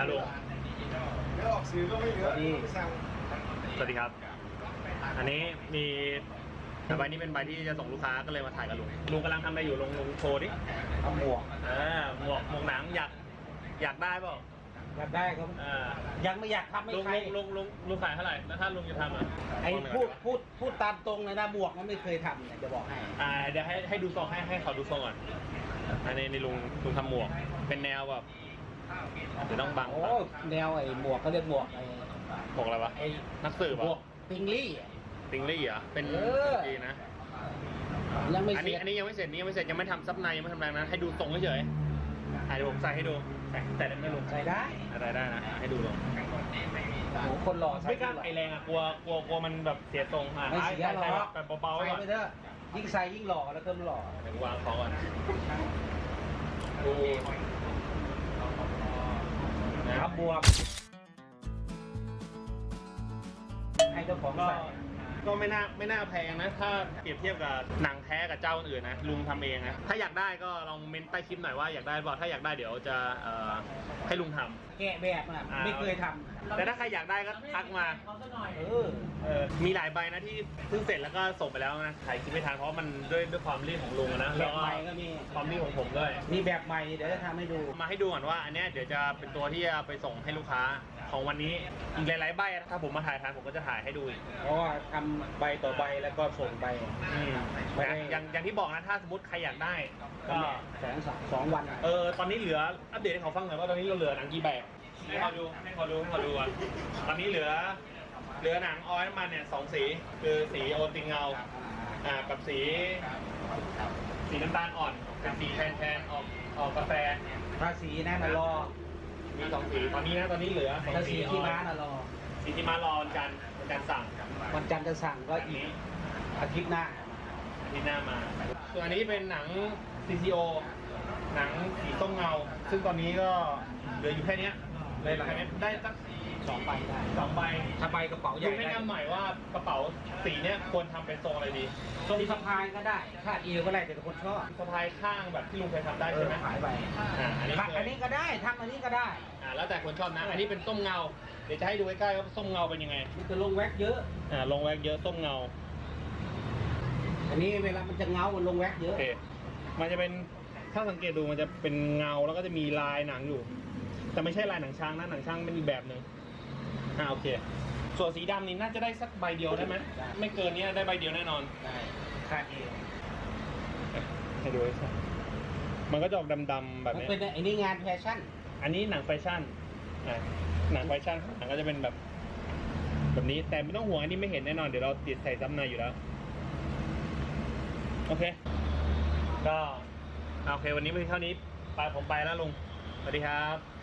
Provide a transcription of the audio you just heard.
ฮัลโหลแล้วออกสื่อก็ไม่เหลือดีสั่งสวัสดีครับ อันนี้มีใบนี้เป็นใบที่จะส่งลูกค้าก็เลยมาถ่ายกับลุงลุงกำลังทำอะไรอยู่ลุงลุงโชว์ดิเอาหมวกอ่าหมวกหมวกหนังอยากอยากได้เปล่าอยากได้ครับอ่ายังไม่อยากทำให้ลุงใครลุงลุงลุงลุงขายเท่าไหร่แล้วถ้าลุงจะทำอะไอ้พูดพูดพูดตามตรงเลยนะหมวกมันไม่เคยทำเนี่ยจะบอกให้อ่าเดี๋ยวให้ให้ดูทรงให้ให้เขาดูทรงก่อนอันนี้นี่ลุงลุงทำหมวก เป็นแนวแบบ เดี๋ยวต้องบังโอ้แนวไอ้หมวกเขาเรียกหมวกไอ้หมวกอะไรวะไอ้นักสืบหมวอะกปิงลี่อะ ติงลี่เหรอเป็นเออดีนะยังไม่อันเสนี้ร็จอันนี้ยังไม่เสร็จนี่ยังไม่เสร็จยังไม่ทำซับในยังไม่ทำอะไรนะให้ดูทรงเฉยๆอะเดี๋ยวผมใส่ให้ดูใส่แต่ได้ไหม่ลุงใส่ได้อะไรได้นะให้ดูลงโอ้โหคนหล่อใส่ไม่กล้าด้วยไอแรงอะกลัวกลัวกลัวมันแบบเสียทรงอะไม่เสียหรใส่อกแบบเบาๆไว้ใส่ก่อนไปเถอะยิ่งใส่ยิ่งหล่อแล้วก็หล่อเดี๋ยววางของก่อนดูครั บบวกให้เจ้าของก็ ใส่ก็ไม่น่าไม่น่าแพงนะ ถ้าเปรียบเทียบกับหนังแท้กับเจ้าอื่นนะ ลุงทำเองนะ ถ้าอยากได้ก็ลองเมนใต้คลิปหน่อยว่าอยากได้บอกถ้าอยากได้เดี๋ยวจะเอ่อให้ลุงทำ แกะแบบน่ะอ่า ไม่เคยทำแต่ถ้าใครอยากได้ก็ทักมา เออเออมีหลายใบนะที่เพิ่งเสร็จแล้วก็ส่งไปแล้วนะถ่ายคลิปไม่ทันเพราะมันด้วยด้วยความรีบของลุงอะนะแบแล้วบก็ใหม่ก็มี ความรีบของผมด้วย มีแบบใหม่เดี๋ยวจะทำให้ดู มาให้ดูก่อนว่าอันเนี้ยเดี๋ยวจะเป็นตัวที่จะไปส่งให้ลูกค้าของวันนี้อีกหลายๆใบอะถ้าผมมาถ่ายทันผมก็จะถ่ายให้ดูอีกเพราะว่าทำใบต่อใบแล้วก็ส่งไป อืมไม่ได้ อย่างอย่างที่บอกนะถ้าสมมติใครอยากได้ก็ สองสามสองวันเออตอนนี้เหลืออัปเดตให้เขาฟังหน่อยว่าตอนนี้เราเหลือหนังกี่แบบ ให้เขาดูให้เขาดูให้เขาดูก่อนตอนนี้เหลือ เหลือหนังออยล์น้ำมันเนี่ยสองสี คือสีโอติงเงาอ่ากับสี สีน้ำตาลอ่อนเป็นสีแทนแทนๆออกออกกาแฟถ้าสีนั่นน่ะรอมีสองสีตอนนี้นะตอนนี้เหลือสองถ้าสีสีที่ม้าน่ะรอ สีที่มารอวันจันทร์วันจันทร์สั่งวันจันทร์จะสั่งก็อีกอาทิตย์หน้า อาที่หน้ามาส่วนอันนี้เป็นหนัง CCO หนังสีส้มเงา ซึ่งตอนนี้ก็เหลืออยู่แค่เนี้ย เลยแค่นี้ได้สักสองใบได้สองใบถ้าใบกระเป๋าใหดูญ่ให้ได้แนะนำหน่อยว่ากระเป๋าสีเนี้ยควรทำเป็นทรงอะไรดี ทรงสะพายก็ได้คาดเอวก็ได้แต่คนชอบสะพายข้างแบบที่ลุงเคยทำได้เอใช่อไหมขายไปอ่าอันนี้ขายเคยอันนี้ก็ได้ทำอันนี้ก็ได้ อ่าแล้วแต่คนชอบนะ อันนี้เป็นส้มเงา เดี๋ยวจะให้ดูใกล้ๆว่าส้มเงาเป็นยังไง มันจะลงแว็กเยอะ อ่าลงแวกเยอะส้มเงา อันนี้เวลามันจะเงา มันลงแว็กเยโออะ เคมันจะเป็นถ้าสังเกตดูมันจะเป็นเงาแล้วก็จะมีลายหนังอยู่ แต่ไม่ใช่ลายหนังช้างนะหนังช้างเป็นอีกแบบหนึ่งอ่าโอเค ส่วนสีดำนี่น่าจะได้สักใบเดียวได้ไหมไม่เกินเนี้ยได้ใบเดียวแน่นอน ได้คาดเอวให้ดูให้ชัดมันก็จะออกดำๆแบบมันเนี้ยเป็นไอ้นี่งานแฟชั่นอันนี้หนังแฟชั่นอ่าหนังแฟชั่นหนังก็จะเป็นแบบ แบบนี้แต่ไม่ต้องห่วงอันนี้ไม่เห็นแน่นอนเดี๋ยวเราติดใส่ซับในอยู่แล้ว โอเค ก็อ่าโอเค วันนี้เพียงเท่านี้ไปผมไปแล้วลุงสวัสดีครับ